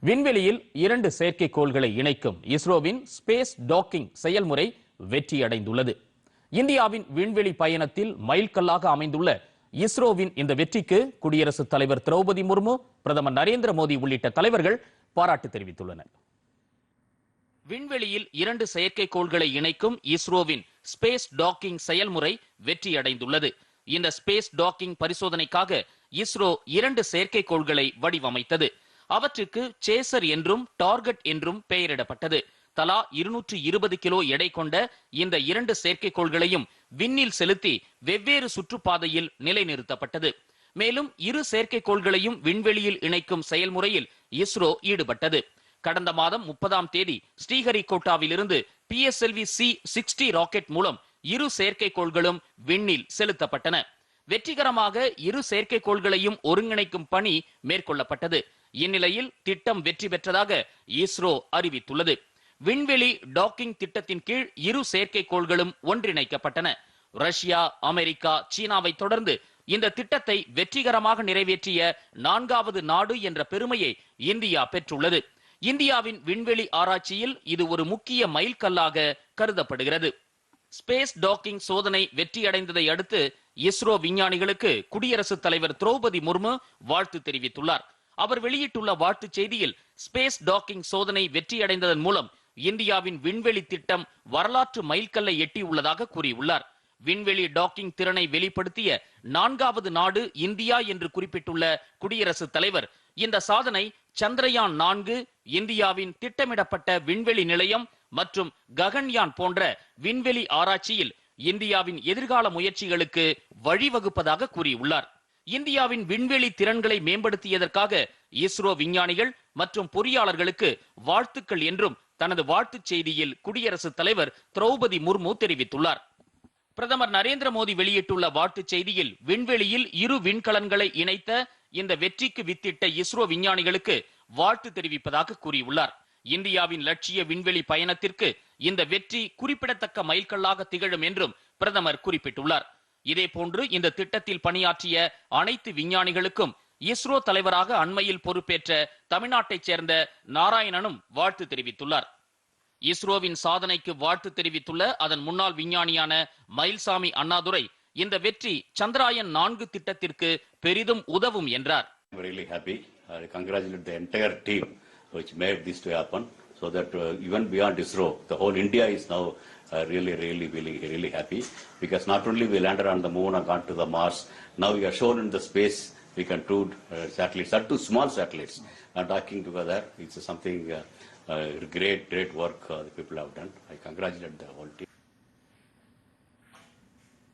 விண்வெளியில் இரண்டு செயற்கைக்கோள்களை இணைக்கும் இஸ்ரோவின் ஸ்பேஸ் டாக்கிங் செயல்முறை வெற்றியடைந்துள்ளது. இந்தியாவின் விண்வெளி பயணத்தில் மைல்கல்லாக அமைந்துள்ள இஸ்ரோவின் இந்த வெற்றிக்கு குடியரசுத் தலைவர் திரௌபதி முர்மு பிரதமர் நரேந்திர மோடி உள்ளிட்ட தலைவர்கள் பாராட்டு தெரிவித்துள்ளனர். விண்வெளியில் இரண்டு செயற்கைக்கோள்களை இணைக்கும் இஸ்ரோவின் ஸ்பேஸ் டாக்கிங் செயல்முறை வெற்றியடைந்துள்ளது. இந்த ஸ்பேஸ் டாக்கிங் பரிசோதனைக்காக இஸ்ரோ இரண்டு செயற்கைக்கோள்களை வடிவமைத்தது. அவற்றுக்கு சேசர் என்றும் டார்கெட் என்றும் பெயரிடப்பட்டது. தலா இருநூற்று இருபது கிலோ எடை கொண்ட இந்த இரண்டு செயற்கைக்கோள்களையும் விண்ணில் செலுத்தி வெவ்வேறு சுற்றுப்பாதையில் நிலைநிறுத்தப்பட்டது. மேலும் இரு செயற்கைக்கோள்களையும் விண்வெளியில் இணைக்கும் செயல்முறையில் இஸ்ரோ ஈடுபட்டது. கடந்த மாதம் முப்பதாம் தேதி ஸ்ரீஹரிகோட்டாவிலிருந்து பிஎஸ்எல்வி சி சிக்ஸ்டி ராக்கெட் மூலம் இரு செயற்கைக்கோள்களும் விண்ணில் செலுத்தப்பட்டன. வெற்றிகரமாக இரு செயற்கைக்கோள்களையும் ஒருங்கிணைக்கும் பணி மேற்கொள்ளப்பட்டது. இந்நிலையில் திட்டம் வெற்றி பெற்றதாக இஸ்ரோ அறிவித்துள்ளது. விண்வெளி டாக்கிங் திட்டத்தின் கீழ் இரு செயற்கைக்கோள்களும் ஒன்றிணைக்கப்பட்டன. ரஷ்யா அமெரிக்கா சீனாவை தொடர்ந்து இந்த திட்டத்தை வெற்றிகரமாக நிறைவேற்றிய நான்காவது நாடு என்ற பெருமையை இந்தியா பெற்றுள்ளது. இந்தியாவின் விண்வெளி ஆராய்ச்சியில் இது ஒரு முக்கிய மைல்கல்லாக கருதப்படுகிறது. ஸ்பேஸ் டாக்கிங் சோதனை வெற்றியடைந்ததை அடுத்து இஸ்ரோ விஞ்ஞானிகளுக்கு குடியரசுத் தலைவர் திரௌபதி முர்மு வாழ்த்து தெரிவித்துள்ளார். அவர் வெளியிட்டுள்ள வாழ்த்துச் செய்தியில் ஸ்பேஸ் டாக்கிங் சோதனை வெற்றியடைந்ததன் மூலம் இந்தியாவின் விண்வெளி திட்டம் வரலாற்று மைல்கல்லை எட்டியுள்ளதாக கூறியுள்ளார். விண்வெளி டாக்கிங் திறனை வெளிப்படுத்திய நான்காவது நாடு இந்தியா என்று குறிப்பிட்டுள்ள குடியரசுத் தலைவர் இந்த சாதனை சந்திரயான் நான்கு இந்தியாவின் திட்டமிடப்பட்ட விண்வெளி நிலையம் மற்றும் ககன்யான் போன்ற விண்வெளி ஆராய்ச்சியில் இந்தியாவின் எதிர்கால முயற்சிகளுக்கு வழிவகுப்பதாக கூறியுள்ளார். இந்தியாவின் விண்வெளி திறன்களை மேம்படுத்தியதற்காக இஸ்ரோ விஞ்ஞானிகள் மற்றும் பொறியாளர்களுக்கு வாழ்த்துக்கள் என்றும் தனது வாழ்த்துச் செய்தியில் குடியரசுத் தலைவர் திரௌபதி முர்மு தெரிவித்துள்ளார். பிரதமர் நரேந்திர மோடி வெளியிட்டுள்ள வாழ்த்துச் செய்தியில் விண்வெளியில் இரு விண்கலன்களை இணைத்த இந்த வெற்றிக்கு வித்திட்ட இஸ்ரோ விஞ்ஞானிகளுக்கு வாழ்த்து தெரிவிப்பதாக கூறியுள்ளார். இந்தியாவின் லட்சிய விண்வெளி பயணத்திற்கு இந்த வெற்றி குறிப்பிடத்தக்க மைல்கல்லாக திகழும் என்றும் பிரதமர் குறிப்பிட்டுள்ளார். இதேபோன்று இந்த திட்டத்தில் பணியாற்றிய அனைத்து விஞ்ஞானிகளுக்கும் இஸ்ரோ தலைவராக அண்மையில் பொறுப்பேற்ற தமிழ்நாட்டைச் சேர்ந்த நாராயணனும் வாழ்த்து தெரிவித்துள்ளார். இஸ்ரோவின் சாதனைக்கு வாழ்த்து தெரிவித்துள்ள அதன் முன்னாள் விஞ்ஞானியான மயில்சாமி அண்ணாதுரை இந்த வெற்றி சந்திராயன் நான்கு திட்டத்திற்கு பெரிதும் உதவும் என்றார். Which made this to happen so that uh, even beyond ISRO, the whole India is now uh, really, really, really, really happy because not only we landed on the moon and gone to the Mars, now we are shown in the space we can do uh, satellites, are two small satellites and docking together. It's something uh, uh, great, great work uh, the people have done. I congratulate the whole team.